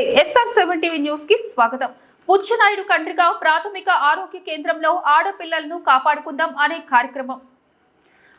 నమస్తే SR seven TV న్యూస్కి స్వాగతం. పుచ్చనాయుడు కండ్రిగా ప్రాథమిక ఆరోగ్య కేంద్రంలో ఆడపిల్లలను కాపాడుకుందాం అనే కార్యక్రమం.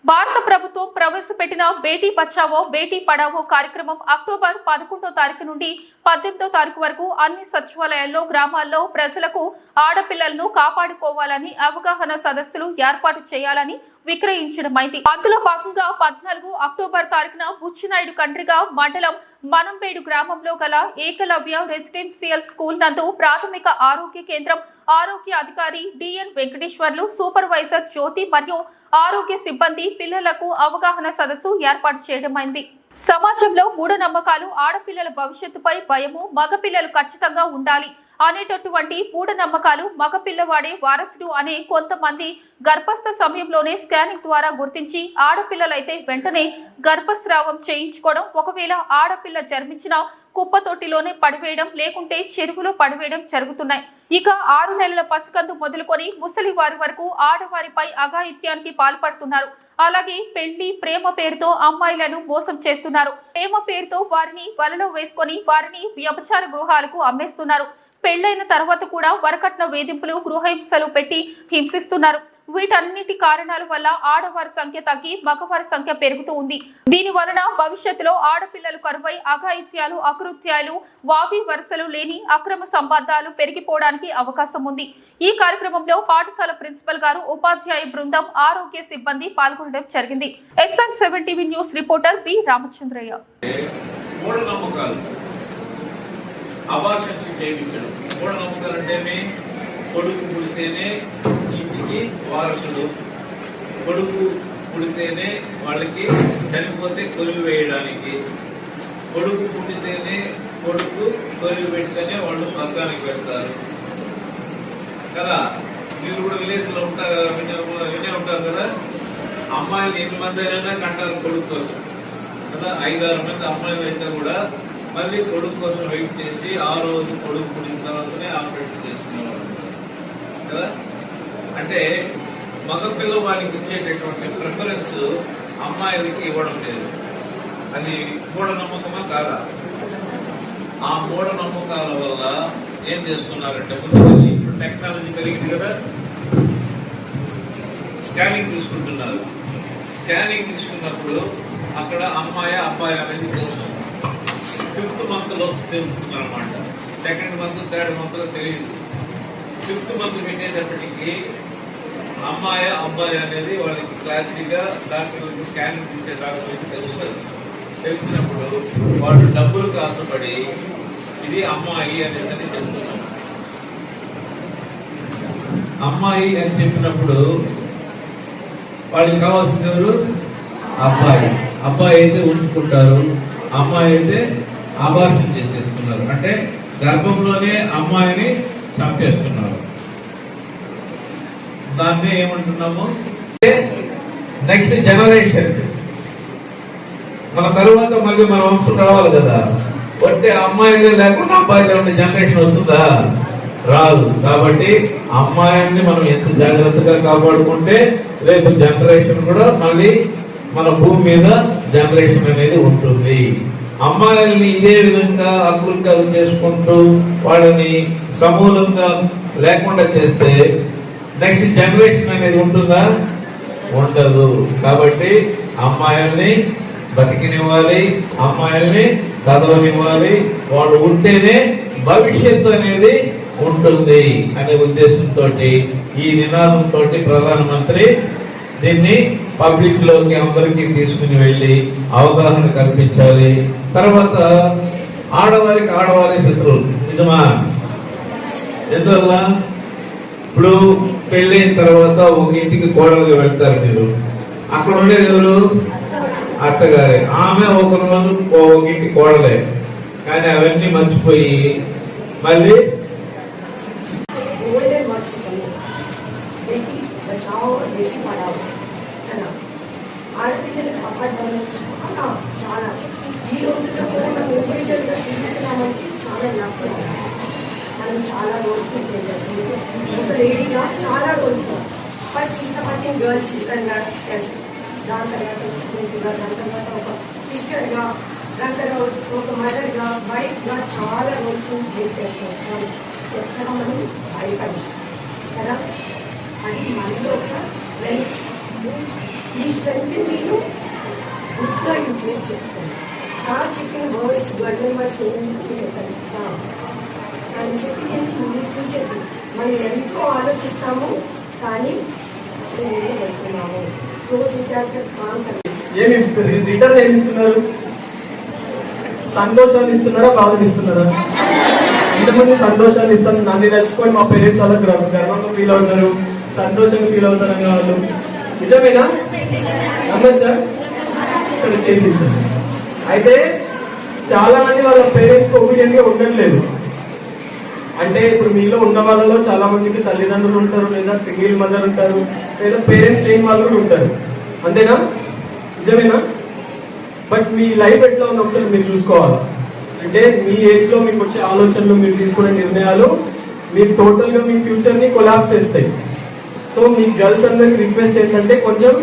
భారత ప్రభుత్వం ప్రవేశపెట్టిన బేటీ బచావో బేటీ పడావో కార్యక్రమం అక్టోబర్ పదకొండో తారీఖు నుండి పద్దెనిమిదో తారీఖు వరకు అన్ని సచివాలయాల్లో గ్రామాల్లో ప్రజలకు ఆడపిల్లలను కాపాడుకోవాలని అవగాహన సదస్సులు ఏర్పాటు చేయాలని విక్రయించడమైంది అందులో భాగంగా పద్నాలుగు అక్టోబర్ తారీఖున బుచ్చినాయుడు కండ్రిగా మండలం మనంపేడు గ్రామంలో గల ఏకలవ్య రెసిడెన్షియల్ స్కూల్ నందు ప్రాథమిక ఆరోగ్య కేంద్రం ఆరోగ్య అధికారి డిఎన్ వెంకటేశ్వర్లు సూపర్వైజర్ జ్యోతి మరియు ఆరోగ్య సిబ్బంది పిల్లలకు అవగాహన సదస్సు ఏర్పాటు చేయడమైంది సమాజంలో మూఢనమ్మకాలు ఆడపిల్లల భవిష్యత్తుపై భయము మగపిల్లలు ఖచ్చితంగా ఉండాలి. అనేటటువంటి మూఢనమ్మకాలు మగపిల్లవాడే వారసుడు అనే కొంతమంది గర్భస్థ సమయంలోనే స్కానింగ్ ద్వారా గుర్తించి ఆడపిల్లలైతే వెంటనే గర్భస్రావం చేయించుకోవడం ఒకవేళ ఆడపిల్ల జన్మించిన కుప్పతోటిలోనే పడివేయడం లేకుంటే చెరువులో పడివేయడం జరుగుతున్నాయి. ఇక ఆరు నెలల పసికందు మొదలుకొని ముసలి వారి వరకు ఆడవారిపై అఘాయిత్యానికి పాల్పడుతున్నారు. అలాగే పెళ్ళి ప్రేమ పేరుతో అమ్మాయిలను మోసం చేస్తున్నారు. ప్రేమ పేరుతో వారిని వలలో వేసుకొని వారిని వ్యభిచార గృహాలకు అమ్మేస్తున్నారు. పెళ్ళైన తర్వాత కూడా వరకట్న వేధింపులు గృహహింసలు పెట్టి హింసిస్తున్నారు. వీటన్నిటి కారణాల వల్ల ఆడవారి సంఖ్య తగ్గి మగవారి సంఖ్య పెరుగుతూ ఉంది. దీని వలన భవిష్యత్తులో ఆడపిల్లలు కరువై అఘాయిత్యాలు అకృత్యాలు వావి వరుసలు లేని అక్రమ సంబంధాలు పెరిగిపోవడానికి అవకాశం ఉంది. ఈ కార్యక్రమంలో పాఠశాల ప్రిన్సిపల్ గారు ఉపాధ్యాయ బృందం ఆరోగ్య సిబ్బంది పాల్గొనడం జరిగింది. SR seven TV news reporter B Ramachandraiah. Abortions చేయించడం. మూఢనమ్మకాలు అంటేనే కొడుకు పుడితేనే ఇంటికి వారసుడు. కొడుకు పుడితేనే వాళ్ళకి చనిపోతే కొలువు వేయడానికి. కొడుకు పుట్టితేనే కొడుకు కొలువు పెడితేనే వాళ్ళు స్వర్గానికి వెళ్తారు. కదా? మీరు కూడా విలేజ్లో ఉంటారు కదా? వినే ఉంటారు కదా? అమ్మాయిలు ఎన్ని మంది అయినా కంటారు కొడుకు కదా? ఐదారు మంది అమ్మాయిలు అయితే కూడా మళ్ళీ కొడుకు కోసం వెయిట్ చేసి ఆ రోజు కొడుకు పుట్టిన తర్వాతనే ఆపరేషన్ చేసుకునేవాళ్ళు కదా? అంటే మగపిల్ల వారికి ఇచ్చేటటువంటి ప్రిఫరెన్స్ అమ్మాయిలకి ఇవ్వడం లేదు. అది మూఢనమ్మకమా కాదా? ఆ మూఢనమ్మకాల వల్ల ఏం చేస్తున్నారంటే ముందుకెళ్ళి ఇప్పుడు టెక్నాలజీ పెరిగింది కదా. స్కానింగ్ తీసుకుంటున్నారు. స్కానింగ్ తీసుకున్నప్పుడు అక్కడ అమ్మాయి అబ్బాయి అనేది తెలుస్తుంది. ఫిఫ్త్ మంత్లో అనమాట సెకండ్ మంత్ థర్డ్ మంత్లో తెలియదు ఫిఫ్త్ మంత్ పెట్టేటప్పటికీ అమ్మాయి అబ్బాయి అనేది వాళ్ళకి క్లారిటీగా డాక్టర్లకు స్కానింగ్ తీసే డాక్టర్లకు తెలుస్తుంది తెలిసినప్పుడు వాళ్ళు డబ్బులు కాసపడి ఇది అమ్మాయి అనేది చెప్తున్నారు. అమ్మాయి అని చెప్పినప్పుడు వాళ్ళకి కావాల్సింది ఎవరు? అబ్బాయి. అబ్బాయి అయితే ఉంచుకుంటారు. అమ్మాయి అయితే ఆభాషణ చేసేస్తున్నారు అంటే గర్భంలోనే అమ్మాయిని చంపేస్తున్నారు దాన్ని ఏమంటున్నాము? నెక్స్ట్ జనరేషన్ మన తరువాత మళ్ళీ మన వంశం రావాలి కదా. అంటే అమ్మాయిలే లేకుండా అబ్బాయిలే ఉండే జనరేషన్ వస్తుందా? రాదు. కాబట్టి అమ్మాయిని మనం ఎంత జాగ్రత్తగా కాపాడుకుంటే రేపు జనరేషన్ కూడా మళ్ళీ మన భూమి మీద జనరేషన్ అనేది ఉంటుంది. అమ్మాయిల్ని ఇదే విధంగా అకృత్యాలు చేసుకుంటూ వాళ్ళని సమూలంగా లేకుండా చేస్తే నెక్స్ట్ జనరేషన్ అనేది ఉంటుందా? ఉండదు. కాబట్టి అమ్మాయిల్ని బతికినివ్వాలి అమ్మాయిల్ని చదవనివ్వాలి వాళ్ళు ఉంటేనే భవిష్యత్తు అనేది ఉంటుంది అనే ఉద్దేశంతో ఈ నినాదంతో ప్రధానమంత్రి దీన్ని పబ్లిక్లోకి అందరికీ తీసుకుని వెళ్ళి అవగాహన కల్పించాలి. తర్వాత ఆడవారికి ఆడవారి శత్రువులు. నిజమా? ఎందువల్ల? ఇప్పుడు పెళ్ళైన తర్వాత ఒక ఇంటికి కోడలుగా వెళ్తారు మీరు. అక్కడ ఉండేది ఎవరు? అత్తగారే. ఆమె ఒక రోజు ఒక ఇంటి కోడలే. కానీ అవన్నీ మర్చిపోయి మళ్ళీ చాలా చాలా ఈ రోజుల్లో కూడా మనం ఉపయోగించాల్సిన శ్రీకృష్ణానికి చాలా జ్ఞాపకం మనం చాలా రోల్స్ ప్లే చేస్తాం ఒక లేడీగా చాలా రోల్స్ ఫస్ట్ ఇష్టపడిన గర్ల్ చిల్డ్రన్గా చేస్తాం దాని తర్వాత స్టూడెంట్గా దాని తర్వాత ఒక సిస్టర్గా దాని తర్వాత ఒక మదర్గా వైఫ్గా చాలా రోల్స్ ప్లే చేస్తాం ఎక్కడ మనం భయపడి కదా అది మనలో ఒక స్ట్రెంగ్త్ ఈ స్ట్రెంగ్త్ మీరు రిక్వెస్ట్ చేస్తాను సార్ చెప్పిన వర్డ్స్ గవర్నమెంట్ వర్డ్స్ ఏంటంటే చెప్పాను సార్ అని చెప్పి నేను మీ ఫ్యూచర్ మనం ఎంతో ఆలోచిస్తాము? కానీ మేము వెళ్తున్నాము సో ఏమి ఇస్తారు రిటర్న్ ఏమి ఇస్తున్నారు? సంతోషాన్ని ఇస్తున్నారా? బాధలు ఇస్తున్నారా? ఇంతమంది సంతోషాన్ని ఇస్తాను. నన్ను తెలుసుకొని మా పేరెంట్స్ అలా గర్వంగా ఫీల్ అవుతారు. సంతోషంగా ఫీల్ అవుతారు అనే వాళ్ళు. నిజమేనా? నమ్మచ్చా? ఇక్కడ చేయించారు అయితే చాలా మంది వాళ్ళ పేరెంట్స్ ఒపీనియన్గా ఉండట్లేదు. అంటే ఇప్పుడు మీలో ఉన్న వాళ్ళలో చాలా మందికి తల్లిదండ్రులు ఉంటారు లేదా సింగిల్ మదర్ ఉంటారు లేదా పేరెంట్స్ లేని వాళ్ళు కూడా ఉంటారు. అంతేనా? నిజమేనా? బట్ మీ లైఫ్ ఎట్లా ఉందో ఒకసారి మీరు చూసుకోవాలి. అంటే మీ ఏజ్లో మీకు వచ్చే ఆలోచనలు మీరు తీసుకునే నిర్ణయాలు మీరు టోటల్గా మీ ఫ్యూచర్ని కొలాప్స్ చేస్తాయి. సో మీ గర్ల్స్ అందరికి రిక్వెస్ట్ ఏంటంటే కొంచెం